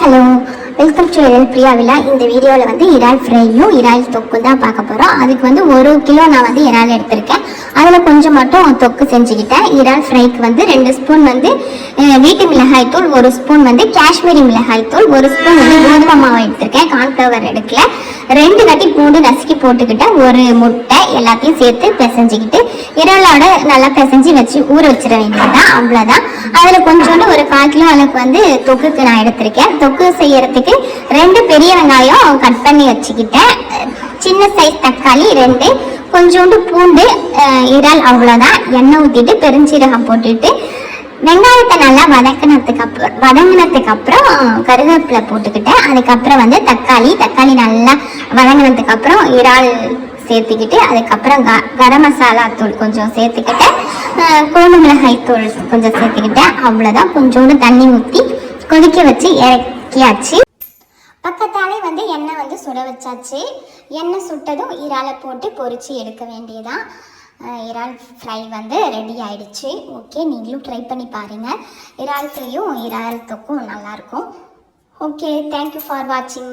Hello welcome to L பிரியாவிலா இந்த வீடியோவில் வந்து இறால் ஃப்ரையும் இறால் தொக்கும் தான் பார்க்க போகிறோம் அதுக்கு வந்து ஒரு கிலோ நான் வந்து இறால் எடுத்திருக்கேன். அதில் கொஞ்சம் மட்டும் தொக்கு செஞ்சுக்கிட்டேன். இறால் ஃப்ரைக்கு வந்து ரெண்டு ஸ்பூன் வந்து வீட்டு மிளகாய் தூள் ஒரு ஸ்பூன் வந்து காஷ்மீரி மிளகாய் தூள் ஒரு ஸ்பூன் வந்து கோதுமை மாவு எடுத்திருக்கேன். கார்ன்ஃப்ளவர் எடுக்கல. ரெண்டு கட்டி பூண்டு நசுக்கி போட்டுக்கிட்டேன் ஒரு முட்டை எல்லாத்தையும் சேர்த்து பிசைஞ்சிக்கிட்டு இறாலோட நல்லா பிசைஞ்சு வச்சு ஊற வச்சிட வேண்டியதுதான். அவ்வளோதான் அதில் கொஞ்சோண்டு ஒரு கால் கிலோ அளவுக்கு வந்து தொக்குக்கு நான் எடுத்திருக்கேன். தொக்கு செய்யறதுக்கு ரெண்டு பெரிய வெங்காயம் கட் பண்ணி வச்சுக்கிட்டேன். சின்ன சைஸ் தக்காளி ரெண்டு கொஞ்சோண்டு பூண்டு இறால் அவ்வளோதான் எண்ணெய் ஊற்றிட்டு பெருஞ்சீரகம் போட்டுட்டு வெங்காயத்தை நல்லா வதக்கினதுக்கு அப்புறம் வதங்கினதுக்கு அப்புறம் கருவேப்பிலை போட்டுக்கிட்டேன் அதுக்கப்புறம் வந்து தக்காளி தக்காளி நல்லா வதங்கினதுக்கு அப்புறம் இறால் சேர்த்துக்கிட்டு அதுக்கப்புறம் க கரம் மசாலா தூள் கொஞ்சம் சேர்த்துக்கிட்டேன் அஹ், மிளகாய் தூள் கொஞ்சம் சேர்த்துக்கிட்டேன் அவ்வளோதான் கொஞ்சோண்டு தண்ணி ஊற்றி கொதிக்க வச்சு இறக்கியாச்சு. பக்கத்தாலே வந்து எண்ணெய் வந்து சுட வச்சாச்சு. எண்ணெய் சுட்டதும் இறாலை போட்டு பொறிச்சு எடுக்க வேண்டியதான் இறால் ஃப்ரை வந்து ரெடி ஆயிடுச்சு. ஓகே நீங்களும் ட்ரை பண்ணி பாருங்கள் இறால் ஃப்ரையும் இறால் தொக்கும் நல்லாயிருக்கும். ஓகே தேங்க்யூ ஃபார் வாட்சிங்